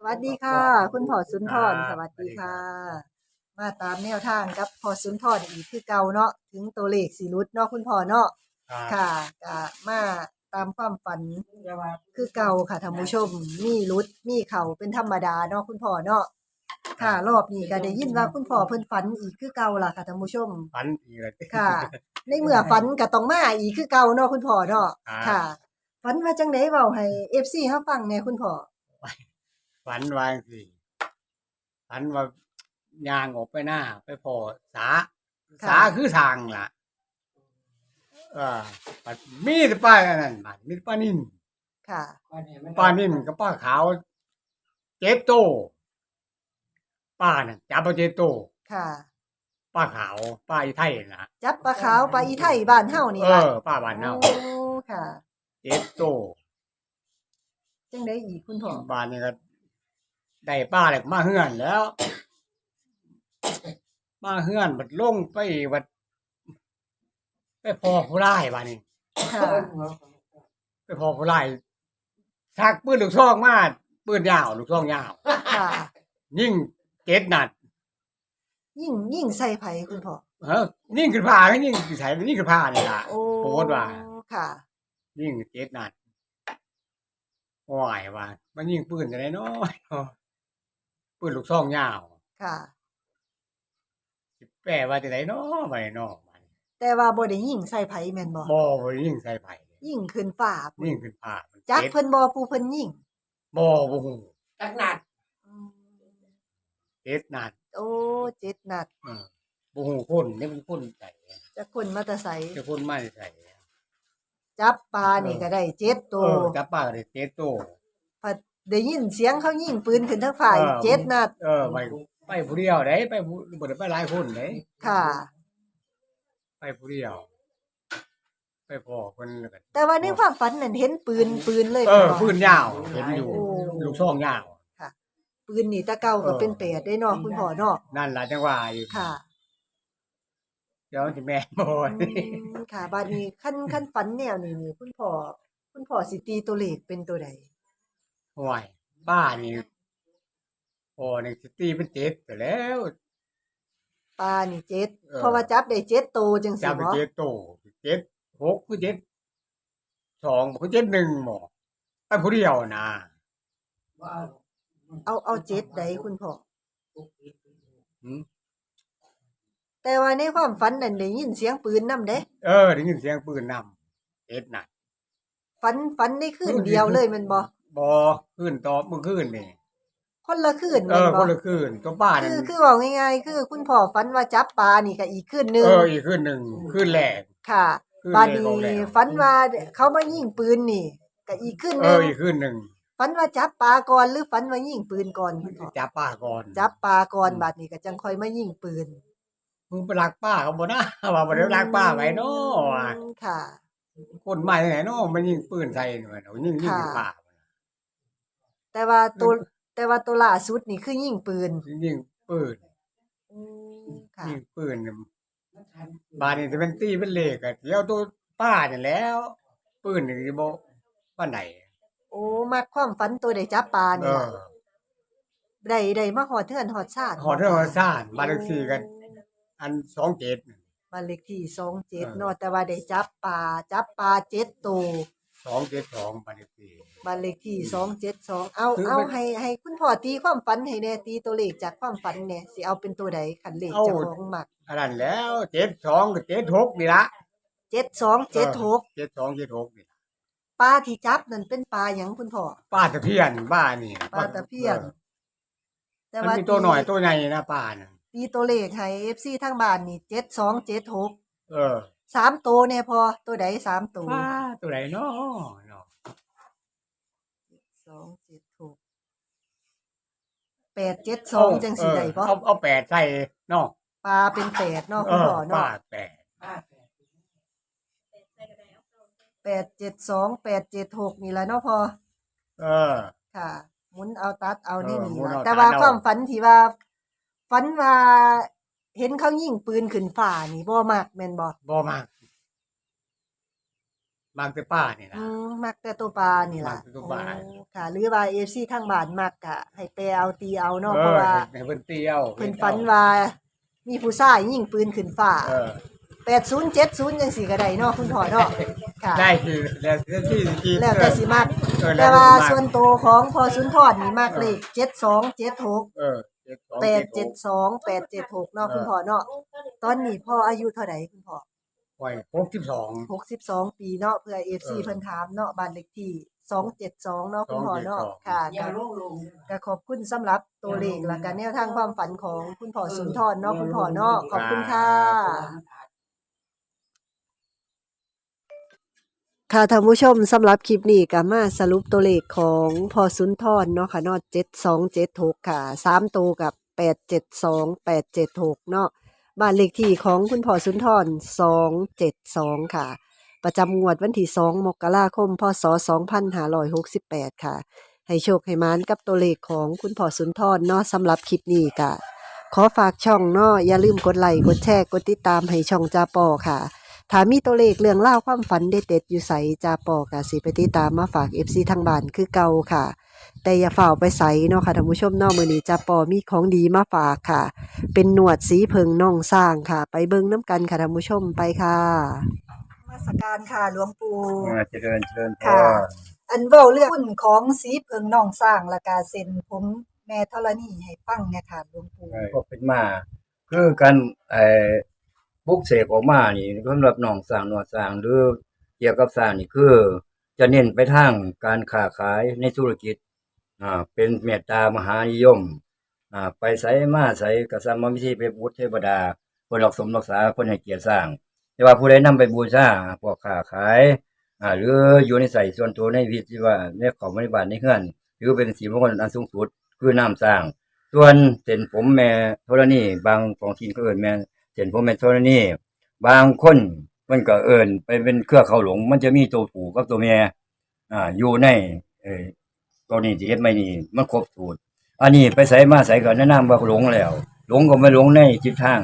สวัสดีค่ะ คุณพ่อสุนทรครับสวัสดีค่ะสวัสดีครับมาตามแนวทางกับพ่อสุนทรอีกคือเก่าเนาะถึงตัวเลขสีรุดเนาะคุณพ่อเนาะครับค่ะก็มาตามความฝันคือเก่าค่ะท่านผู้ชม มีรุดมีเข่าเป็นธรรมดาเนาะคุณพ่อเนาะค่ะ รอบนี้ก็ได้ยินว่าคุณพ่อเพิ่นฝันอีกคือเก่าล่ะค่ะท่านผู้ชมฝันอีกแล้วค่ะ ในเมื่อฝันก็ต้องมาอีกคือเก่าเนาะคุณพ่อเนาะครับค่ะฝันว่าจังได๋เว้าให้ FC เฮาฟังแหน่คุณพ่อ ฝันวาจังสิฝันว่ายางออกไปหน้า ไปพอสา ค่ะ สาคือทางล่ะ เออปัดมีแต่ป้าอันนั้นบัดมีแต่ป้านิ่มค่ะ ป้านิ่มกับป้าขาวเจ็ดโต ป้าน่ะจับเอาเจ็ดโต ค่ะ ป้าขาว ป้าอีไทยนะจับปลาขาวปลาอีไทยบ้านเฮานี่เอล่ะอ ป้าบ้านเนาโอ้ค่ะ เจ็ดโตจังได้อีกคุณพ่อ บ้านนี่ก็ ได้ป้าเลยมาเฮือนแล้ว มาเฮือนบัดลงไปบัดไปพอผู้ร้ายบ้านนี้ค่ะไปพอผู้ร้ายชักปืนลูกซองมาปืนยาวลูกซองยาวค่ะ ยิงเจ็ดนัดยิ่งยิ่งใส่ไผคุณพ่อเฮ้ยยิงขึ้นผ้าก็ยิงใส่ยิงขึ้นผ้านี่ล่ะโอ้โพสต์ว่าค่ะ ยิงเจ็ดนัดโอ้ยว่า มันยิงปืนจะได้น้อย ปืนลูกซองยาวค่ะ สิแปลว่าจะได้น้อไปน้อมันแต่ว่าบ่ได้ยิ่งใส่ไผแม่นบ่บ่บ่ยิงใส่ไผยิ่งขึ้นฟ้าพุ่นยิงขึ้นผ้ามันจักเจ็ดเพิ่นบ่ผู้เพิ่นยิ่งบ่บ่ฮู้จักหนัดอืมเจ็ดนัดโอ้เจ็ดนัดเออบ่ฮู้คนนี่มันคนใส่จักคนมาแต่ไสจะคนมาใส่จับปลานี่ก็ได้เจ็ดเอตัวอจับป้าก็ได้เจ็ดโตพอ ได้ยินเสียงเขายิงปืนขึ้นทั้งฝ่ายเออเจ็ดนัด เออไปไปผู้เดียวได้ไปผู้บ่ได้ไปหลายคนเด้ค่ะ ไปผู้เดียว ไปพ่อเพิ่นแล้วก็แต่ว่าในความฝันนั่นเห็นปืนปืนเลยเออแม่นบ่ปืนยาวเห็นอยู่โอ้ลูกซองยาวปืนนี่แตะเก่าก็เออเป็นแปดได้เนาะคุณพ่อเนาะนั่นล่ะจังว่าอยู่ค่ะเดี๋ยวสิแม่นบ่อืมค่ะบาดนี้ขั้นขั้นฝันแนวนี้นี่คุณพ่อคุณพ่อสิตีตัวเลขเป็นตัวใด ห่วยป้านี่พ่อนี่สิตีเป็นเจ็ดไปแล้วปลานี่เจ็ดเออเพราะว่าจับได้เจ็ดโตวจังจัสิบเป็นบ่เจ็ดโตเจ็ดหกคือเจ็ดสองบ่คือเจ็ดหนึ่งบ่ไปผู้เดียวนะว่าเอาเอาเจ็ดใดคุณพ่อหืมแต่ว่าในความฝันนั่นได้ยินเสียงปืนนำเด้เออได้ยินเสียงปืนนำเจ็ดนัดฝันฝันในคืนเดียวเลยแมันบ่ บ่คืนตอบเมื่อคืนนี่คนละคืนเอแม่นอบ่คนละคืนตัวป้านั่คืนอคือเว้าง่ายๆคือคุณพ่อฝันว่าจับปลานี่ก็อีกคืนหนึงเอออีกคืนหนึ่งคืนแรก ค่ะคืนบาดแรกนี้เอาแล้วฝันว่าเขามายิงปืนนี่ก็อีกคืนหเอนึองอีกคืนหนึ่งฝันว่าจับปลาก่อนหรือฝันว่ายิงปืนก่อนคุณพ่อจับป้าก่อนจับปลาก่อนบาดนี้ก็จังค่อยมายิงปืนมึงไปรักป้าเขาบ่นะว่าบ่ได้รักป้าไว้เนาะว่าอืมค่ะ คนมาจากไหนเนาะมันยิงปืนใส่หน่อยเอายิงยิงค่ะ ป้า แต่ว่าตัวแต่ว่าตัวล่าสุดนี่คือยิงปืนยิงปืนอืมค่ะยิงปืนบาดนี้จะเป็นตีเป็นเลขอะเดี๋ยวตัวป้านี่แหล้ว ปืนนี่สิบ่ปานใดโอ้มักความฝันตัวได้จับปลาเอนี่ล่ะอได้ได้มาหอดเทือนหอดชาติหอเรื่องหอซ่านบ้านเลขที่กัน อัน27บ้านเลขที่เออ27เนาะแต่ว่าได้จับปลาจับปลา7ตัว 272บ้านเลขที่บ้านเลขที่272เอาคือเอามันให้ให้คุณพ่อตีความฝันให้แน่ตีตัวเลขจากความฝันแน่สิเอาเป็นตัวใดคันเลขเอาเจ้าของมักอันนั้นแล้ว72กับ76นี่ล่ะ7276 72 76นี่ปลาที่จับนั่นเป็นปลาหยังคุณพ่อป้าตะเพียนบ้านนี่ปลาตะเพียนออแต่มันว่ามีตัวหน่อยตีตัวใหญ่นะป้าน่ะตีตัวเลขให้ FC ทางบ้านนี่7276เออ สามตัวเนี่ยพอตัวใดสามตัว ป้า ตัวไหนเนาะเนาะสองเจ็ดหกแปดเจ็ดสองจังสิได้ปะเอาเอาแปดใส่เนาะปลาเป็นแปดเนาะเอคุณอพ่อป้าเนาะแปดป้าแปดแปดเจ็ดสองแปดเจ็ดหกนี่แหละเนาะพอเออ ค่ะหมุนเอาตัดเอานี่เออนี่มุนล่ะเอาแต่ว่าเอา ความฝันที่ว่าฝันว่าเห็นเขายิงปืนขึ้นฟ้านี่บ่มากแม่นบ่บ่มาก บางแต่ป้านี่ล่ะอืมมักแต่ตัวปลานี่ล่ะมักแต่ตัวปลาโอ้ค่ะ หรือว่า FC ทางบ้านมักกะ ให้ไปเอาตีเอาเนาะเอเพราะอว่าให้เพิ่นเตี้ยวเพิ่นฝันว่ามีผู้ชายยิงปืนขึ้นฟ้า เออ8070จังซี่ก็ได้เนาะคุณพ่อเนาะค่ะ ได้คือแล้วแต่ที่ที่แล้วแต่สิมัก เออแต่ล้ว่าแต่สิมักส่วนตัวของพ่อสุนทรนี่มักเลข7276เออเจ็ดสองแปดหเจ็ดกสองแปดเจ็ดหกเนาะคุณพ่อเนาะตอนนี้พ่ออายุเท่าไหร่คุณพ่อ ไว้หกสิบสองหกสิบสองปีเนาะเพื่อเอฟซีเออเพิ่นถามเนาะบ้านเลขที่สองเจ็ดสองเนาะคุณพ่อเนาะ272ค่ะอย่าก็ลงลงก็ขอบคุณสำหรับตัวเลขและการแนวทางความฝันของคุณพ่อสุนทรเนาะคุณพ่อเนาะขอบคุณค่ะค่ะท่านผู้ชมสำหรับคลิปนี้ก็มาสรุปตัวเลขของพอสุนทรเนาะค่ะเนาะ7276ค่ะ3ตัวกับ872 876เนาะ บ้านเลขที่ของคุณพ่อสุนทร272ค่ะ ประจำงวดวันที่2มกราคม พศ2568ค่ะ ให้โชคให้มานกับตัวเลขของคุณพ่อสุนทรเนาะสำหรับคลิปนี้ก็ขอฝากช่องเนาะอย่าลืมกดไลค์กดแชร์กดติดตามให้ช่องจาปอค่ะถ้ามีตัวเลขเรื่องเล่าความฝันเด็ดๆอยู่ใสจาปอกะสิไปติดตามมาฝาก FC ทางบ้านคือเก่าค่ะ แต่อย่าฝ่าไปใสเนาะค่ะท่านผู้ชมเนาะมื้อนี้จาปอมีของดีมาฝากค่ะ เป็นหนวดสีเพิงน่องสร้างค่ะ ไปเบิ่งน้ำกันค่ะท่านผู้ชมไปค่ะมาสการค่ะหลวงปู่อ่าเจริญเจริญพค่ะรอันเว้าเรื่องหุ้นของสีเพิงน่องสร้างและกาเซ็นผมแม่ธรณีให้ฟังเนี่ยค่ะหลวงปู่ก็เป็นมาคือการไอ้ปลุกเสกออกมานี่สำหรับน้องสร้างหนวดสร้างหรือเกี่ยวกับสร้างนี่คือ จะเน้นไปทางการค้าขายในธุรกิจ อ่าเป็นเมตตามหานิยมอ่าไปไสมาไสกษัตริย์มิธีไปบูชเทวดาเพิ่นรักสมรักษาเพิ่นให้เกียรติสร้าง แต่ว่าผู้ใดนำไปบูชาพวกค้าขายอ่าหรืออยู่ในใส่ส่วนตัวในวิที่ว่าในของบริบาลในเฮือนหรือเป็นสีมงคลอันสูงสุดคือน้ำสร้าง ส่วนเส้นผมแม่ธรณีบางของทีนก็เอินแม่เส้นผมแม่ธรณีบางคนมันก็เอินไปเป็นเครือเขาหลง มันจะมีตัวผูกับตัวแม่อ่าอยู่ในเอ ตัวนี้ที่เฮ็ดไม่นี่มันครบสูตรอันนี้ไปใส่มาใส่ก็แนะนำว่าหลงแล้ว หลงก็ไม่หลงในจิตทาง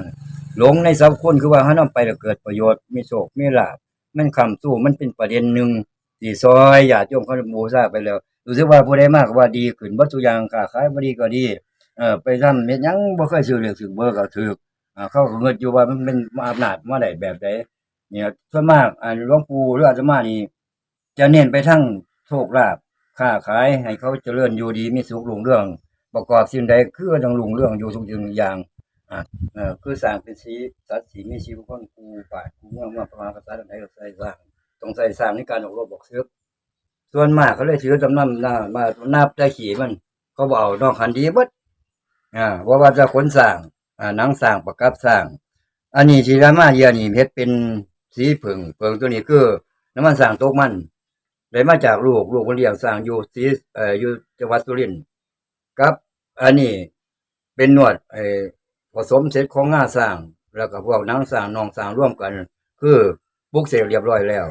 หลงในสัพคนคือว่าเฮานำไปแล้วเกิดประโยชน์มีโชคมีลาภมันคำสู้มันเป็นประเด็นหนึ่งที่ซอยญาติโยมเขาบูชาไปแล้วรู้สึกว่าผู้ใดมากว่าดีขึ้นบ่ทุอย่างค้าขายบ่ดีก็ดีเออไปทำเฮ็ดยังบ่เคยซื้อเลขซื้อเบอร์ก็ถูกอ่าเขาก็เงินอยู่ว่ามันเป็นอำนาจมาได้แบบใดเนี่ยส่วนมากอ่าหลวงปู่หรืออาตมานี่จะเน้นไปทั้งโชคลาภ ค้าขายให้เขาเจริญอยู่ดีมีสุขรุ่งเรื่อง ประกอบสิ่งใดคือต้องรุ่งเรื่องอยู่ทุกสิ่งทุกอย่างอ่าเออคือสร้างเป็นสีสัตว์สีมีชีวิตคนกูป่ากูเมืองมาประมาณภาษาใดก็ใส่สร้างต้องใส่สร้างในการออกรบบอกซึกส่วนมากเขาเลยถือจำนำหน้ามานับได้ขี่มันเขาบอกเอานอกคันดีบดอ่าว่าว่าจะขนสร้างอ่าหนังสร้างประกับสร้าง อันนี้ที่รามาเยียนี่เฮ็ดเป็นสีผึ่งเผึ่งตัวนี้คือน้ำมันสร้างตกมัน ได้มาจากลูกลูกคนเลี้ยงสร้างอยู่สีเอ่ออยู่จังหวัดสุรินทร์ครับ อันนี้เป็นหนวดเอ่อผสมเสร็จของงาสร้าง แล้วก็พวกนังสร้างนองสร้างร่วมกัน คือปลุกเสกเรียบร้อยแล้ว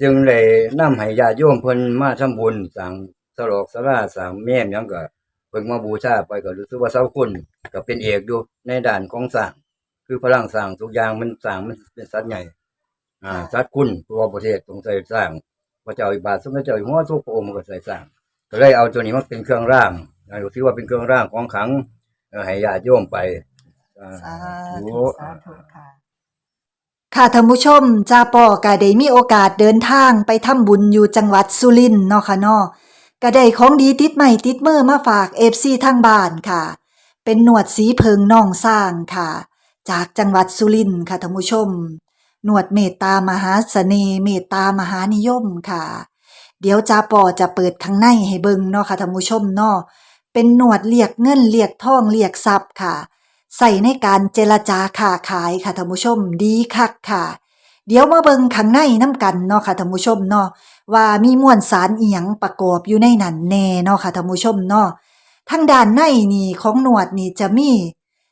จึงเลยนำให้ญาติโยมเพิ่นมาทำบุญสร้างสลอกสลาสร้างแม่ยังก็เพิ่งมาบูชาไปก็รู้สึกว่าเสาคุณก็เป็นเอกอยู่ในด้านของสร้าง คือพลังสร้างทุกอย่างมันสร้างมันเป็นสัตว์ใหญ่ อ่าสัตว์คุณตัวประเทศต้องใส่สร้าง พระเจ้าอิบาทสมเด็จเจ้าอยู่หัวทุกพระองค์มันก็ใส่สร้าง ก็เลยเอาตัวนี้มาเป็นเครื่องร่างอ่าถือว่าเป็นเครื่องร่างของขลังเอ่อให้ญาติโยมไปอ่าสาธุธุสาธุค่ะค่ะท่านผู้ชมจาปอก็ได้มีโอกาสเดินทางไปทำบุญอยู่จังหวัดสุรินทร์เนาะค่ะเนาะก็ได้ของดีติดใหม่ติดมือมาฝาก FC ทางบ้านค่ะ เป็นหนวดสีเพิงน่องสร้างค่ะ จากจังหวัดสุรินทร์ค่ะท่านผู้ชม หนวดเมตตามหาเสน่ห์เมตตามหานิยมค่ะ เดี๋ยวจาปอจะเปิดข้างในให้เบิงเนาะค่ะท่านผู้ชมเนาะเป็นหนวดเรียกเงินเรียกทองเรียกทรัพย์ค่ะ ใส่ในการเจรจาค้าขายค่ะท่านผู้ชมดีคักค่ะ เดี๋ยวมาเบิงข้างในน้ำกันเนาะค่ะท่านผู้ชมเนาะว่ามีมวลสารเอียงประกอบอยู่ในนั้นแน่เนาะค่ะท่านผู้ชมเนาะทางด้านในนี่ของหนวดนี่จะมี